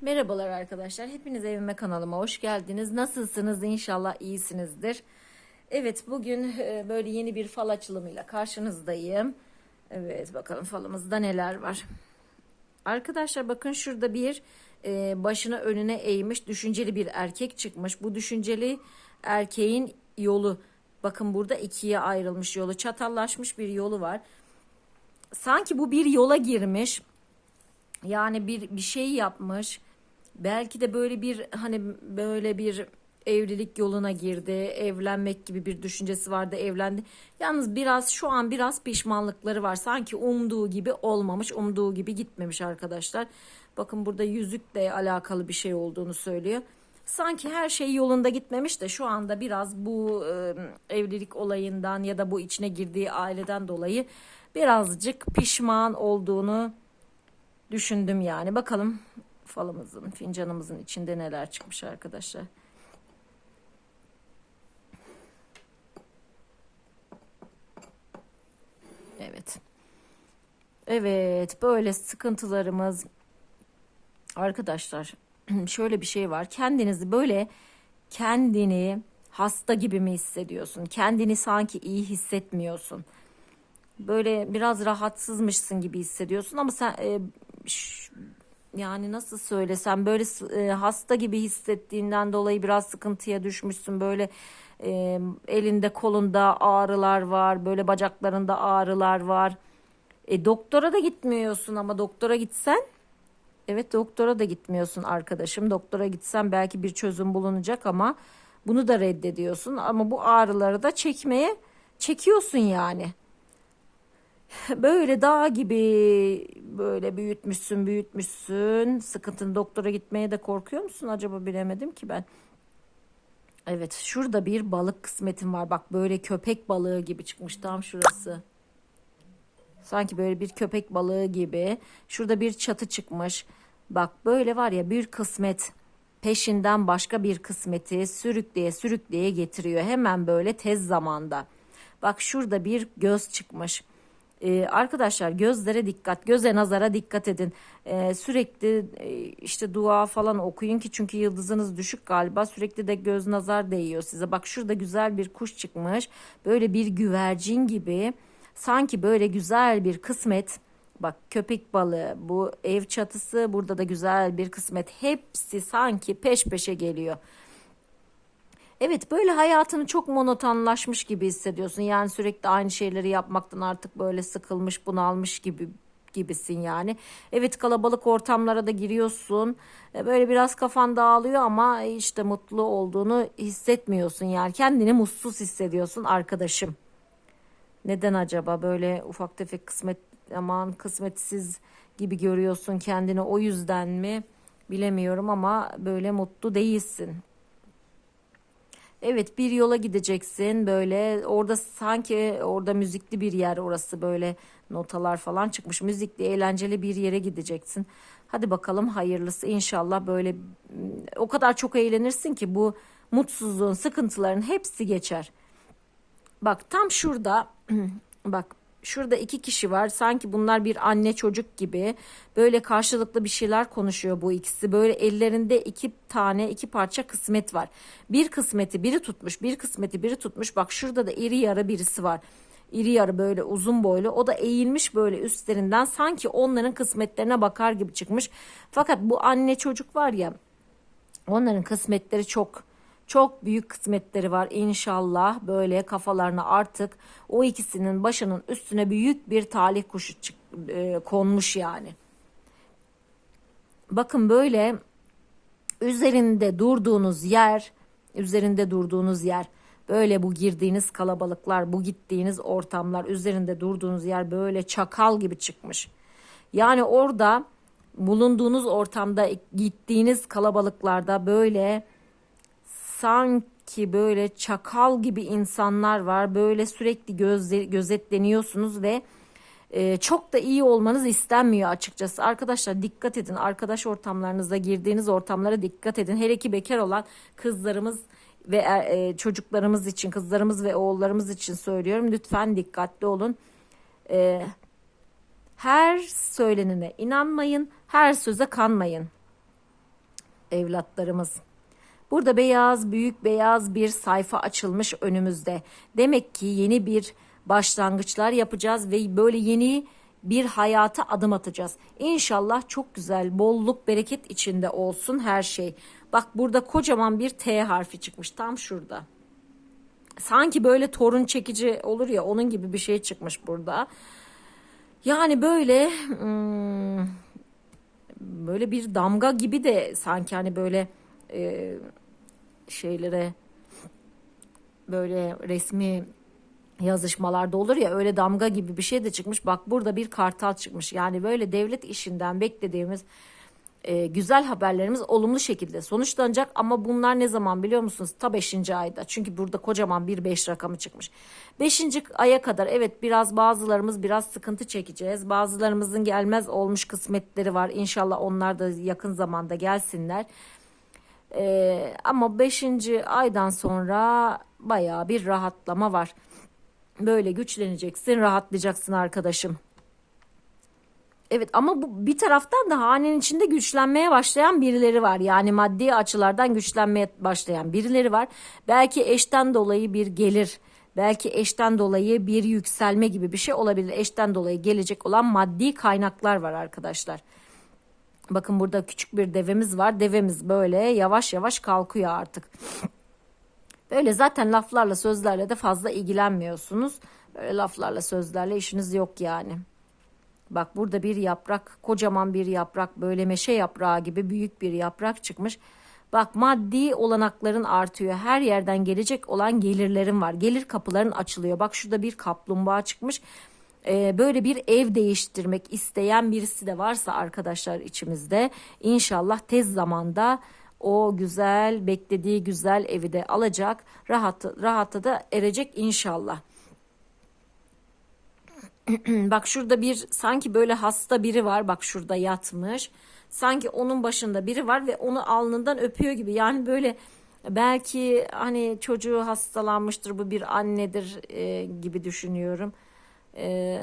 Merhabalar arkadaşlar. Hepiniz evime kanalıma hoş geldiniz. Nasılsınız? İnşallah iyisinizdir. Evet bugün e, böyle yeni bir fal açılımıyla karşınızdayım. Evet bakalım falımızda neler var. Arkadaşlar bakın şurada bir e, başını önüne eğmiş düşünceli bir erkek çıkmış. Bu düşünceli erkeğin yolu bakın burada ikiye ayrılmış yolu çatallaşmış bir yolu var. Sanki bu bir yola girmiş. Yani bir bir şey yapmış. Belki de böyle bir hani böyle bir evlilik yoluna girdi. Evlenmek gibi bir düşüncesi vardı, evlendi. Yalnız biraz şu an biraz pişmanlıkları var. Sanki umduğu gibi olmamış, umduğu gibi gitmemiş arkadaşlar. Bakın burada yüzükle alakalı bir şey olduğunu söylüyor. Sanki her şey yolunda gitmemiş de şu anda biraz bu e, evlilik olayından ya da bu içine girdiği aileden dolayı birazcık pişman olduğunu düşündüm yani. Bakalım falımızın, fincanımızın içinde neler çıkmış arkadaşlar. Evet. Evet, böyle sıkıntılarımız arkadaşlar şöyle bir şey var. Kendinizi böyle kendini hasta gibi mi hissediyorsun? Kendini sanki iyi hissetmiyorsun. Böyle biraz rahatsızmışsın gibi hissediyorsun ama sen e, yani nasıl söylesem böyle e, hasta gibi hissettiğinden dolayı biraz sıkıntıya düşmüşsün. Böyle e, elinde kolunda ağrılar var, böyle bacaklarında ağrılar var. E, doktora da gitmiyorsun ama doktora gitsen Evet doktora da gitmiyorsun arkadaşım. Doktora gitsen belki bir çözüm bulunacak ama bunu da reddediyorsun. Ama bu ağrıları da çekmeye çekiyorsun yani. Böyle dağ gibi böyle büyütmüşsün büyütmüşsün. Sıkıntın doktora gitmeye de korkuyor musun acaba bilemedim ki ben. Evet şurada bir balık kısmetin var. Bak böyle köpek balığı gibi çıkmış tam şurası. Sanki böyle bir köpek balığı gibi. Şurada bir çatı çıkmış. Bak böyle var ya bir kısmet peşinden başka bir kısmeti sürükleye sürükleye getiriyor. Hemen böyle tez zamanda. Bak şurada bir göz çıkmış. Ee, arkadaşlar gözlere dikkat, göze nazara dikkat edin. Ee, sürekli e, işte dua falan okuyun ki çünkü yıldızınız düşük galiba. Sürekli de göz nazar değiyor size. Bak şurada güzel bir kuş çıkmış. Böyle bir güvercin gibi. Sanki böyle güzel bir kısmet. Bak köpek balığı, bu ev çatısı, burada da güzel bir kısmet. Hepsi sanki peş peşe geliyor. Evet böyle hayatını çok monotonlaşmış gibi hissediyorsun. Yani sürekli aynı şeyleri yapmaktan artık böyle sıkılmış, bunalmış gibi gibisin yani. Evet kalabalık ortamlara da giriyorsun. E, Böyle biraz kafan dağılıyor ama işte mutlu olduğunu hissetmiyorsun yani. Kendini mutsuz hissediyorsun arkadaşım. Neden acaba böyle ufak tefek kısmet aman kısmetsiz gibi görüyorsun kendini o yüzden mi bilemiyorum ama böyle mutlu değilsin. Evet bir yola gideceksin böyle orada sanki orada müzikli bir yer orası böyle notalar falan çıkmış müzikli eğlenceli bir yere gideceksin. Hadi bakalım hayırlısı inşallah böyle o kadar çok eğlenirsin ki bu mutsuzluğun sıkıntıların hepsi geçer. Bak tam şurada bak şurada iki kişi var. Sanki bunlar bir anne çocuk gibi. Böyle karşılıklı bir şeyler konuşuyor bu ikisi. Böyle ellerinde iki tane iki parça kısmet var. Bir kısmeti biri tutmuş, bir kısmeti biri tutmuş. Bak şurada da iri yarı birisi var. İri yarı böyle uzun boylu. O da eğilmiş böyle üstlerinden sanki onların kısmetlerine bakar gibi çıkmış. Fakat bu anne çocuk var ya Onların kısmetleri çok çok büyük kısmetleri var inşallah böyle kafalarına artık o ikisinin başının üstüne büyük bir talih kuşu çık, e, konmuş yani. Bakın böyle üzerinde durduğunuz yer, üzerinde durduğunuz yer, böyle bu girdiğiniz kalabalıklar, bu gittiğiniz ortamlar, üzerinde durduğunuz yer böyle çakal gibi çıkmış. Yani orada bulunduğunuz ortamda gittiğiniz kalabalıklarda böyle sanki böyle çakal gibi insanlar var. Böyle sürekli gözle, gözetleniyorsunuz ve e, çok da iyi olmanız istenmiyor açıkçası. Arkadaşlar dikkat edin. Arkadaş ortamlarınızda girdiğiniz ortamlara dikkat edin. Hele ki bekar olan kızlarımız ve e, çocuklarımız için, kızlarımız ve oğullarımız için söylüyorum. Lütfen dikkatli olun. E, her söylenene inanmayın, her söze kanmayın. evlatlarımız. Burada beyaz, büyük beyaz bir sayfa açılmış önümüzde. Demek ki yeni bir başlangıçlar yapacağız ve böyle yeni bir hayata adım atacağız. İnşallah çok güzel, bolluk, bereket içinde olsun her şey. Bak burada kocaman bir T harfi çıkmış tam şurada. Sanki böyle torun çekici olur ya onun gibi bir şey çıkmış burada. Yani böyle hmm, böyle bir damga gibi de sanki hani böyle e, şeylere böyle resmi yazışmalarda olur ya öyle damga gibi bir şey de çıkmış. Bak burada bir kartal çıkmış. Yani böyle devlet işinden beklediğimiz e, güzel haberlerimiz olumlu şekilde sonuçlanacak ama bunlar ne zaman biliyor musunuz? Ta 5. ayda. Çünkü burada kocaman bir 5 rakamı çıkmış. 5. aya kadar evet biraz bazılarımız biraz sıkıntı çekeceğiz. Bazılarımızın gelmez olmuş kısmetleri var. İnşallah onlar da yakın zamanda gelsinler. E, ama 5. aydan sonra bayağı bir rahatlama var. Böyle güçleneceksin, rahatlayacaksın arkadaşım. Evet ama bu bir taraftan da hanenin içinde güçlenmeye başlayan birileri var. Yani maddi açılardan güçlenmeye başlayan birileri var. Belki eşten dolayı bir gelir, belki eşten dolayı bir yükselme gibi bir şey olabilir. Eşten dolayı gelecek olan maddi kaynaklar var arkadaşlar. Bakın burada küçük bir devemiz var. Devemiz böyle yavaş yavaş kalkıyor artık. Böyle zaten laflarla sözlerle de fazla ilgilenmiyorsunuz. Böyle laflarla sözlerle işiniz yok yani. Bak burada bir yaprak, kocaman bir yaprak, böyle meşe yaprağı gibi büyük bir yaprak çıkmış. Bak maddi olanakların artıyor. Her yerden gelecek olan gelirlerin var. Gelir kapıların açılıyor. Bak şurada bir kaplumbağa çıkmış. Ee, böyle bir ev değiştirmek isteyen birisi de varsa arkadaşlar içimizde inşallah tez zamanda o güzel beklediği güzel evi de alacak. Rahat rahata da erecek inşallah. Bak şurada bir sanki böyle hasta biri var. Bak şurada yatmış. Sanki onun başında biri var ve onu alnından öpüyor gibi. Yani böyle belki hani çocuğu hastalanmıştır bu bir annedir e, gibi düşünüyorum. E,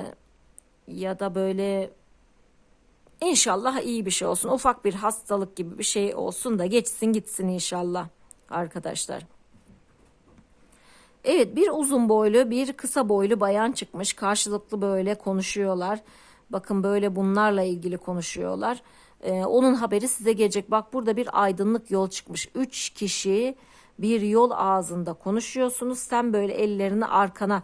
ya da böyle inşallah iyi bir şey olsun. Ufak bir hastalık gibi bir şey olsun da geçsin gitsin inşallah arkadaşlar. Evet bir uzun boylu bir kısa boylu bayan çıkmış. Karşılıklı böyle konuşuyorlar. Bakın böyle bunlarla ilgili konuşuyorlar. Ee, onun haberi size gelecek. Bak burada bir aydınlık yol çıkmış. Üç kişi bir yol ağzında konuşuyorsunuz. Sen böyle ellerini arkana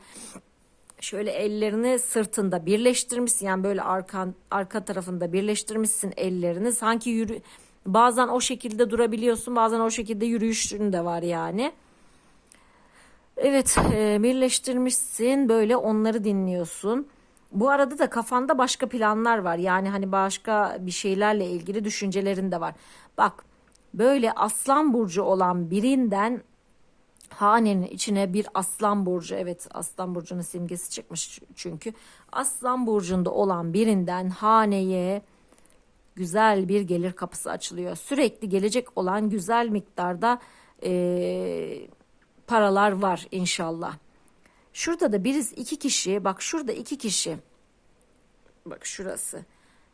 şöyle ellerini sırtında birleştirmişsin. Yani böyle arkan, arka tarafında birleştirmişsin ellerini. Sanki yürü bazen o şekilde durabiliyorsun. Bazen o şekilde yürüyüşün de var yani. Evet e, birleştirmişsin böyle onları dinliyorsun. Bu arada da kafanda başka planlar var. Yani hani başka bir şeylerle ilgili düşüncelerin de var. Bak böyle aslan burcu olan birinden hanenin içine bir aslan burcu evet aslan burcunun simgesi çıkmış çünkü aslan burcunda olan birinden haneye güzel bir gelir kapısı açılıyor. Sürekli gelecek olan güzel miktarda eee paralar var inşallah. Şurada da biriz iki kişi bak şurada iki kişi bak şurası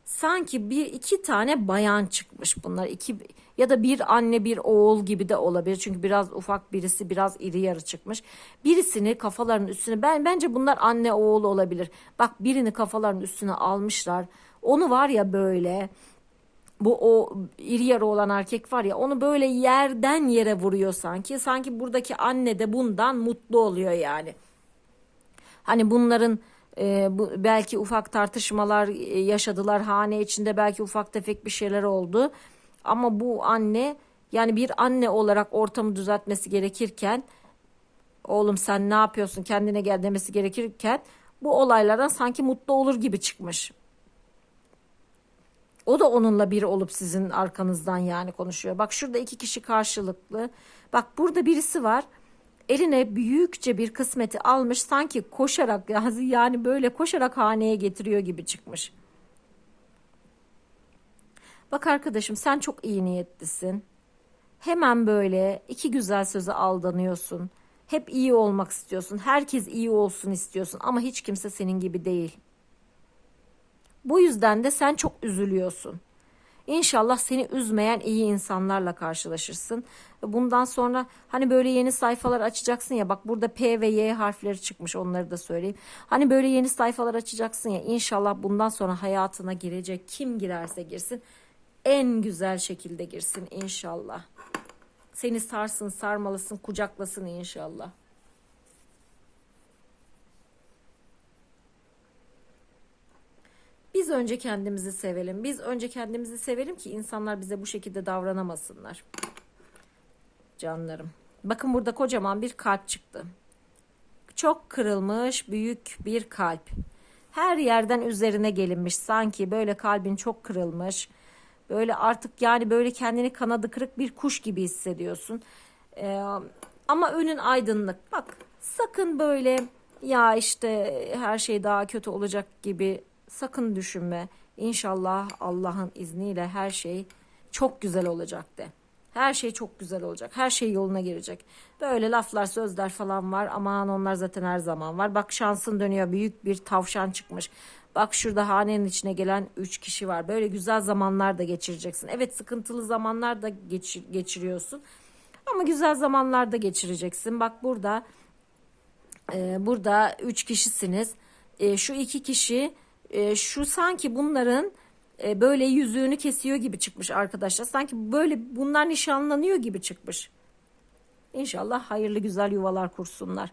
sanki bir iki tane bayan çıkmış bunlar. İki ya da bir anne bir oğul gibi de olabilir. Çünkü biraz ufak birisi biraz iri yarı çıkmış. Birisini kafalarının üstüne ben bence bunlar anne oğul olabilir. Bak birini kafalarının üstüne almışlar. Onu var ya böyle bu o iri yarı olan erkek var ya onu böyle yerden yere vuruyor sanki. Sanki buradaki anne de bundan mutlu oluyor yani. Hani bunların e, bu, belki ufak tartışmalar e, yaşadılar hane içinde belki ufak tefek bir şeyler oldu. Ama bu anne yani bir anne olarak ortamı düzeltmesi gerekirken oğlum sen ne yapıyorsun kendine gel demesi gerekirken bu olaylardan sanki mutlu olur gibi çıkmış. O da onunla bir olup sizin arkanızdan yani konuşuyor. Bak şurada iki kişi karşılıklı. Bak burada birisi var. Eline büyükçe bir kısmeti almış sanki koşarak yani böyle koşarak haneye getiriyor gibi çıkmış. Bak arkadaşım sen çok iyi niyetlisin. Hemen böyle iki güzel söze aldanıyorsun. Hep iyi olmak istiyorsun. Herkes iyi olsun istiyorsun ama hiç kimse senin gibi değil. Bu yüzden de sen çok üzülüyorsun. İnşallah seni üzmeyen iyi insanlarla karşılaşırsın. Bundan sonra hani böyle yeni sayfalar açacaksın ya bak burada P ve Y harfleri çıkmış onları da söyleyeyim. Hani böyle yeni sayfalar açacaksın ya inşallah bundan sonra hayatına girecek kim girerse girsin en güzel şekilde girsin inşallah. Seni sarsın, sarmalasın, kucaklasın inşallah. Biz önce kendimizi sevelim. Biz önce kendimizi sevelim ki insanlar bize bu şekilde davranamasınlar. Canlarım. Bakın burada kocaman bir kalp çıktı. Çok kırılmış büyük bir kalp. Her yerden üzerine gelinmiş. Sanki böyle kalbin çok kırılmış. Böyle artık yani böyle kendini kanadı kırık bir kuş gibi hissediyorsun. Ee, ama önün aydınlık. Bak sakın böyle ya işte her şey daha kötü olacak gibi sakın düşünme. İnşallah Allah'ın izniyle her şey çok güzel olacak de. Her şey çok güzel olacak. Her şey yoluna girecek. Böyle laflar, sözler falan var. Aman onlar zaten her zaman var. Bak şansın dönüyor. Büyük bir tavşan çıkmış. Bak şurada hanenin içine gelen 3 kişi var. Böyle güzel zamanlar da geçireceksin. Evet sıkıntılı zamanlar da geçir, geçiriyorsun. Ama güzel zamanlar da geçireceksin. Bak burada e, burada 3 kişisiniz. E, şu iki kişi e, şu sanki bunların e, böyle yüzüğünü kesiyor gibi çıkmış arkadaşlar. Sanki böyle bunlar nişanlanıyor gibi çıkmış. İnşallah hayırlı güzel yuvalar kursunlar.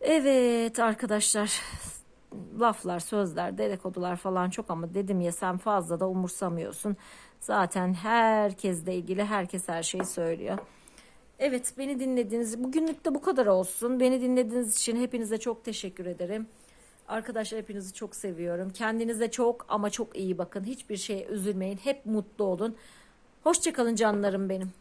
Evet arkadaşlar laflar, sözler, dedikodular falan çok ama dedim ya sen fazla da umursamıyorsun. Zaten herkesle ilgili herkes her şeyi söylüyor. Evet beni dinlediğiniz bugünlük de bu kadar olsun. Beni dinlediğiniz için hepinize çok teşekkür ederim. Arkadaşlar hepinizi çok seviyorum. Kendinize çok ama çok iyi bakın. Hiçbir şeye üzülmeyin. Hep mutlu olun. Hoşçakalın canlarım benim.